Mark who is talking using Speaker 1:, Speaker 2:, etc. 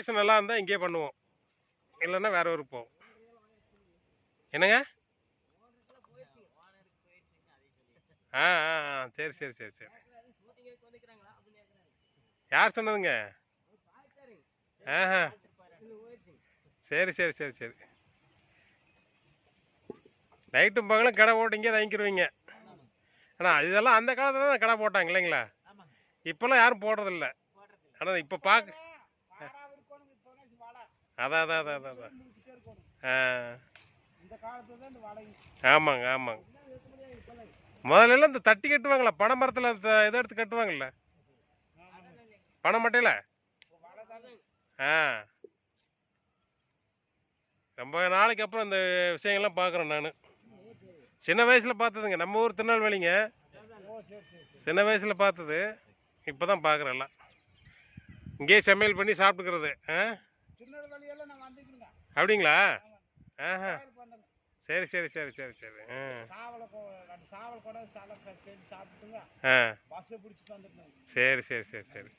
Speaker 1: Location நல்லா இருந்தால் இங்கேயே பண்ணுவோம். இல்லைன்னா வேற ஊருக்கு போவோம். என்னங்க? ஆ ஆ சரி சரி சரி சரி. யார் சொன்னதுங்க? ஆஹா சரி சரி சரி சரி. நைட்டும் பகலும் கடை போட்டு இங்கே தங்கிக்கிருவீங்க ஆனால் இதெல்லாம் அந்த காலத்துல தான் கடை போட்டாங்க இல்லைங்களா? இப்போல்லாம் யாரும் போடுறதில்ல. ஆனால் இப்போ பார்க்க அதான் அதான் அதான் அதான் அதான் ஆ.
Speaker 2: இந்த காலத்துல தான் இந்த வாடகை
Speaker 1: ஆமாங்க ஆமாங்க. முதல்ல எல்லாம் இந்த தட்டி கட்டுவாங்களா பனை மரத்தில் இதை எடுத்து கட்டுவாங்கல்ல? பனை மட்டையில்? ஆ. ரொம்ப நாளைக்கு அப்புறம் இந்த விஷயங்கள்லாம் பார்க்குறேன் நான். சின்ன வயசில் பார்த்ததுங்க. நம்ம ஊர் திருநெல்வேலிங்க. சின்ன வயசில் பார்த்தது. இப்போ தான் பார்க்குறேன் எல்லாம். இங்கேயே சமையல் பண்ணி சாப்பிட்டுக்கிறது ஆ? அப்படிங்களா? ஆஹா. சரி சரி சரி சரி சரி. ஆ. சரி சரி சரி சரி.